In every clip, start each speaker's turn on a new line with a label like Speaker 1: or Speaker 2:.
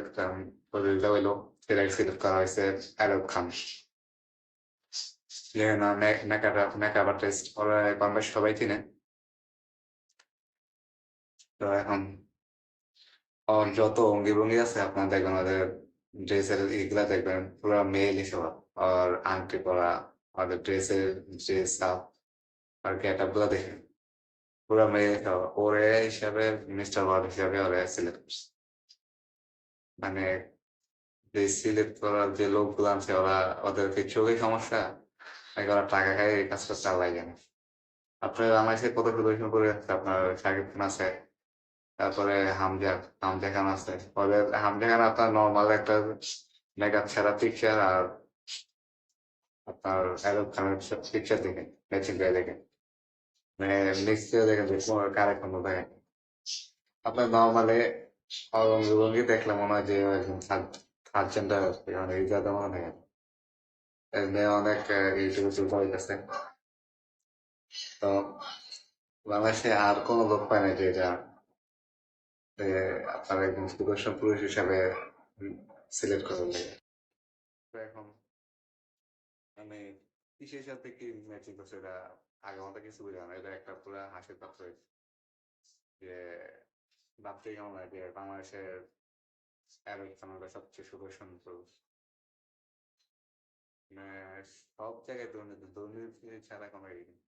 Speaker 1: একটা প্রতিযোগিতা হইল সেটা সিলেক্ট করা হয়েছে আরব খান যেখানে মেকআপ মেকআপ আর্টিস্ট ওরা সবাই চিনে তো এখন ওর যত অঙ্গি ভঙ্গি আছে আপনার দেখবেন ওদের ড্রেসের এগুলা দেখবেন পুরো মেল হিসেবে আর আংটি পরা ওদের ড্রেসের ড্রেস আপ আর গেটগুলা দেখেন পুরো মেয়ে ওরে হিসাবে মিস্টার ওয়ার্ল্ড হিসাবে ওরে সিলেক্ট করছে। মানে যে সিলেক্ট করার যে লোকগুলো আছে, ওরা ওদেরকে চোখে সমস্যা? নাকি ওরা টাকা খায় এই কাজটা চালাই যায় না আপনার বাংলাদেশে কত প্রদর্শন করে যাচ্ছে আপনার শাকিব খান আছে, তারপরে হামজা হামজা খান আছে। ওদের হামজা খান আপনার নর্মাল একটা মেকআপ ছাড়া পিকচার আর আপনার অ্যারব খানের পিকচার দেখেন ম্যাচিং করে দেখেন। আপনার দেখলে মনে হয় যে মানে অনেক তো বাংলাদেশে আর কোনো লোক পায় না যে আপনার একজন সুদর্শন পুরুষ হিসাবে সিলেক্ট করে লাগে এখন মানে কিসের সাথে কি ম্যাচিং করছে এটা আগে মতো কিছু বুঝলাম এটা একটা পুরো হাসির পাত্র যে ভাবতে কেমন লাগে বাংলাদেশের অ্যারব খানাটা সবচেয়ে সুদর্শন মানে সব জায়গায় দুর্নীতি দুর্নীতি ছাড়া কোনো ইয়ে নেই।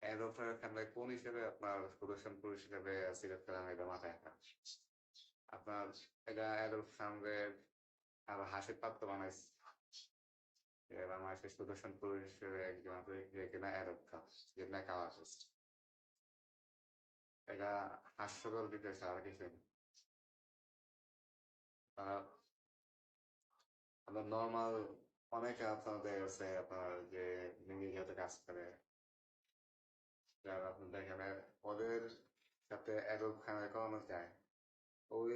Speaker 1: অ্যারব খানা কোন হিসেবে আপনার সুদর্শন পুরুষ হিসেবে সিলেক্ট করা এটা মাথায় রাখা? আপনার এটা খানের আর হাসির পাত্র বানাইছে। পুরুষ হিসেবে একজন আছে যে কিনা অ্যারব খান যে মেকআপ আর্টিস্ট এটা হাস্যকর বিষয় ছাড়া কিছু আপনার নর্মাল অনেকে আপনাদের আছে আপনার যে ইংরেজিতে কাজ করে যারা আপনার দেখেন ওদের সাথে অ্যাডব খানের করানো যায় ওই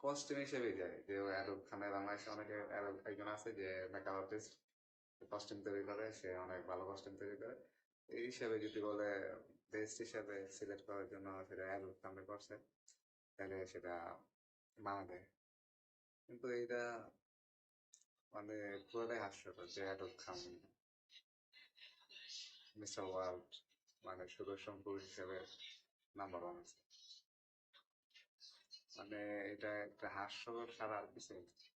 Speaker 1: কস্টিউম হিসেবে যায় যে অ্যাডব খানে বাংলাদেশে অনেকে একজন আছে যে মেকআপ আর্টিস্ট কস্টিউম তৈরি করে, সে অনেক ভালো কস্টিউম তৈরি করে। এই হিসাবে যদি বলে বেস্ট হিসাবে সিলেক্ট করার জন্য সেটা অ্যাডব খানে করছে, তাহলে সেটা মানাবে কিন্তু এটা মানে পুরোটাই হাস্যকর যে অ্যাডব খান মিস্টার ওয়ার্ল্ড মানে সুদর্শন পুরুষ হিসেবে নাম্বার ওয়ান আছে। মানে এটা একটা হাস্যকর ছাড়া আর কিছু নেই। এটা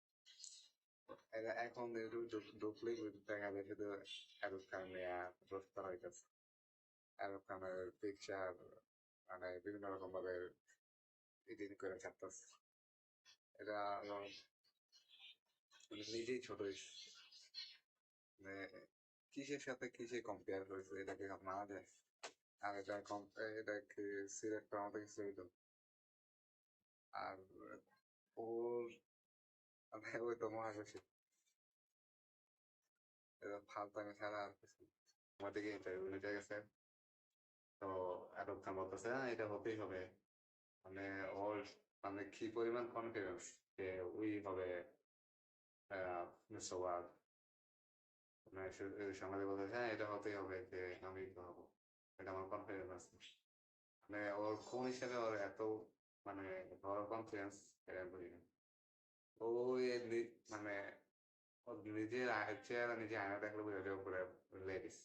Speaker 1: এখন একটু ঢুকলে দেখা যায় শুধু শাহরুখ খান রোস্ট করা হইতেছে শাহরুখ খানের পিকচার মানে বিভিন্ন রকম ভাবে এডিট করে ছাড়তেছে এটা নিজেই ছোট কিসের সাথে কিসে কম্পেয়ার করেছে এটাকে মানা যায় আর এটা এটাকে সিলেক্ট করার মতো কিছু আর ওর মানে ওই তো মহাশশী ফালতামি ছাড়া আর কিছু আমাদের ইন্টারভিউ নিতে গেছে। তো এত খান বলতেছে হ্যাঁ এটা হতেই হবে। মানে ওর মানে কি পরিমাণ কনফিডেন্স যে ওই হবে মিস্টার ওয়ার্ল্ড মানে হ্যাঁ এটা হতেই হবে যে আমি তো হব। এটা আমার কনফিডেন্স আছে মানে ওর কোন হিসাবে ওর এত মানে বড় কনফিডেন্স এটা বুঝি না। নি- মানে ও নিজের চেহারা নিজে আয়না দেখলে বোঝা যায় উপরে লেডিস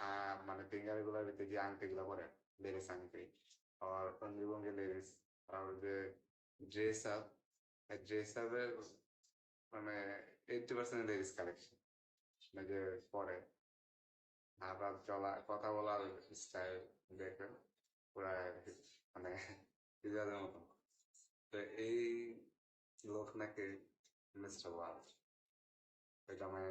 Speaker 1: আ- মানে ফিঙ্গারগুলোর ভিতরে যে আংটি গুলো পরে লেডিস আংটি, আর অঙ্গি লেডিস আর যে ড্রেস আপ ড্রেস আপের মানে এইটটি পার্সেন্ট লেডিস কালেকশন যে পরে। হাঁটার চলা, কথা বলার স্টাইল দেখে, পুরা মানে হিজাদের মতো তো এই লোক নাকি মিস্টার ওয়ার্ল্ড এটা মানে